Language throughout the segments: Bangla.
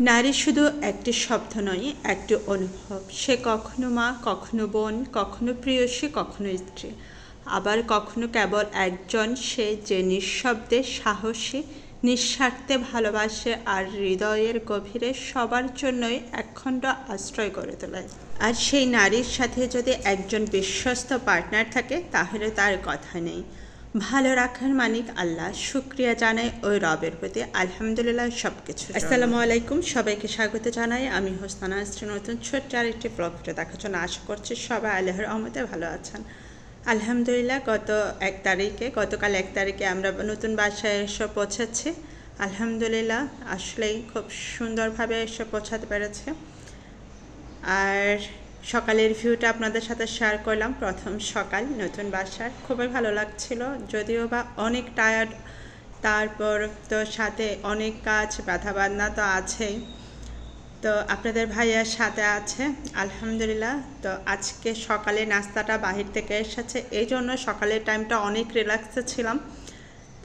নারী শুধু একটি শব্দ নয়, একটি অনুভব। সে কখনো মা, কখনো বোন, কখনো প্রিয়সী কখনো স্ত্রী। আবার কখনো কেবল একজন, সে যে নিঃশব্দে সাহসী, নিঃস্বার্থে ভালোবাসে আর হৃদয়ের গভীরে সবার জন্যই একখণ্ড আশ্রয় করে তোলে। আর সেই নারীর সাথে যদি একজন বিশ্বস্ত পার্টনার থাকে, তাহলে তার কথা নেই। ভালো রাখার মানিক আল্লাহ, শুক্রিয়া জানাই ওই রবের প্রতি। আলহামদুলিল্লাহ সব কিছু আসসালামু আলাইকুম, সবাইকে স্বাগত জানাই। আমি হোসনানা আসছি নতুন ছোট্ট আরেকটি ব্লগ দেখার জন্য আশা করছি সবাই আল্লাহর রহমতে ভালো আছেন। আলহামদুলিল্লাহ, গত এক তারিখে, গতকাল এক তারিখে আমরা নতুন বাসায় এসে পৌঁছেছি। আলহামদুলিল্লাহ, আসলেই খুব সুন্দরভাবে এসে পৌঁছাতে পেরেছে। আর সকালের ভিউটা আপনাদের সাথে শেয়ার করলাম। প্রথম সকাল, নতুন বাসার। খুবই ভালো লাগছিল, যদিও বা অনেক টায়ার্ড তারপর তো সাথে অনেক কাজ ব্যথা বান্না তো আছেই। তো আপনাদের ভাইয়ার সাথে আছে, আলহামদুলিল্লাহ। তো আজকে সকালে নাস্তাটা বাহির থেকে এসেছে, এই জন্য সকালের টাইমটা অনেক রিল্যাক্সে ছিলাম।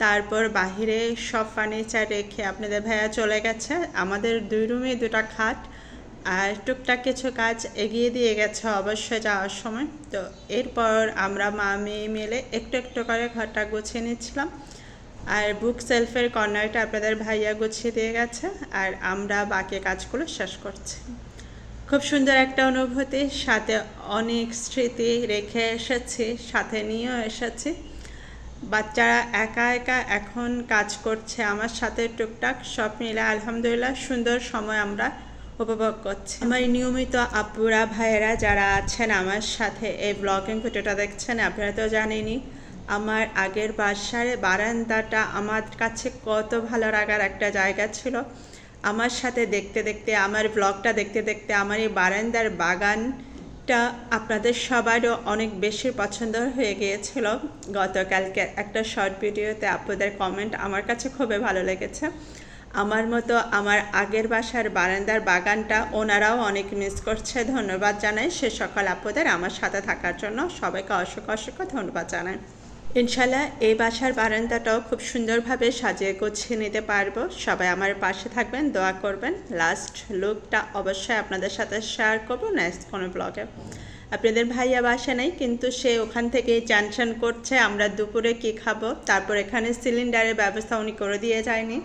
তারপর বাহিরে সব ফার্নিচার রেখে আপনাদের ভাইয়া চলে গেছে। আমাদের দুই রুমে দুটা খাট আর টুকটাক কিছু কাজ এগিয়ে দিয়ে গেছে অবশ্যই যাওয়ার সময়। তো এরপর আমরা মা মেয়ে মিলে একটু একটু করে ঘরটা গুছিয়ে নিচ্ছিলাম। আর বুক সেলফের কর্নারটা আপনাদের ভাইয়া গুছিয়ে দিয়ে গেছে আর আমরা বাকি কাজগুলো শেষ করছি। খুব সুন্দর একটা অনুভূতি, সাথে অনেক স্মৃতি রেখে এসেছি, সাথে নিয়েও এসেছি। বাচ্চারা একা একা এখন কাজ করছে, আমার সাথে টুকটাক সব মিলে আলহামদুলিল্লাহ সুন্দর সময় আমরা উপভোগ করছি। আমার নিয়মিত আপুরা, ভাইয়েরা যারা আছেন আমার সাথে এই ব্লগিং ভিডিওটা দেখছেন, আপনারা তো জানেনই, আমার আগের বাসার বারান্দাটা আমার কাছে কত ভালো লাগার একটা জায়গা ছিল। আমার সাথে দেখতে দেখতে, আমার ব্লগটা দেখতে দেখতে আমার এই বারান্দার বাগানটা আপনাদের সবারও অনেক বেশি পছন্দ হয়ে গিয়েছিল। গতকালকে একটা শর্ট ভিডিওতে আপনাদের কমেন্ট আমার কাছে খুবই ভালো লেগেছে। আমার মতো আমার আগের বাসার বারান্দার বাগানটা ওনারাও অনেক মিস করছে। ধন্যবাদ জানাই। সে সকল আপদের আমার সাথে থাকার জন্য সবাইকে অসংখ্য অসংখ্য ধন্যবাদ জানাই। ইনশাল্লাহ এই বাসার বারান্দাটাও খুব সুন্দরভাবে সাজিয়ে গুছিয়ে নিতে পারব। সবাই আমার পাশে থাকবেন, দোয়া করবেন। লাস্ট লুকটা অবশ্যই আপনাদের সাথে শেয়ার করব নেক্সট কোনো ব্লগে আপনাদের ভাইয়া বাসা নেই, কিন্তু সে ওখান থেকে চান করছে। আমরা দুপুরে কি খাব? তারপর এখানে সিলিন্ডারের ব্যবস্থা উনি করে দিয়ে যায়নি।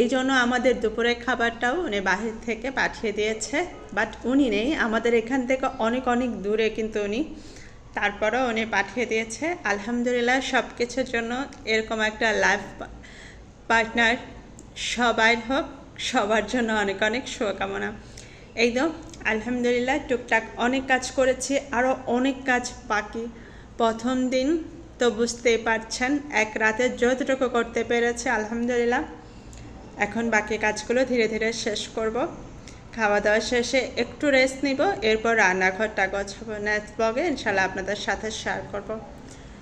এই জন্য আমাদের দুপুরের খাবারটাও উনি বাহির থেকে পাঠিয়ে দিয়েছে। বাট উনি নেই। আমাদের এখান থেকে অনেক অনেক দূরে কিন্তু উনি তারপরেও উনি পাঠিয়ে দিয়েছে। আলহামদুলিল্লাহ সব কিছুর জন্য এরকম একটা লাইফ পার্টনার সবাই হোক, সবার জন্য অনেক অনেক শুভকামনা। একদম আলহামদুলিল্লাহ টুকটাক অনেক কাজ করেছি আরও অনেক কাজ বাকি। প্রথম দিন তো বুঝতেই পারছেন, এক রাতে যতটুকু করতে পেরেছে, আলহামদুলিল্লাহ। এখন বাকি কাজগুলো ধীরে ধীরে শেষ করব। খাওয়া দাওয়া শেষে একটু রেস্ট নিব, এরপর রান্নাঘরটা গোছাবো নেক্সট ব্লগে ইনশাল্লাহ আপনাদের সাথে শেয়ার করব।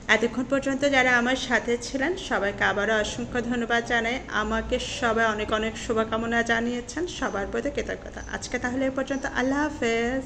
এতক্ষণ পর্যন্ত যারা আমার সাথে ছিলেন, সবাইকে আবারও অসংখ্য ধন্যবাদ জানাই। আমাকে সবাই অনেক অনেক শুভকামনা জানিয়েছেন। সবার প্রতি কৃতজ্ঞতা। আজকে তাহলে এ পর্যন্ত। আল্লাহ হাফেজ।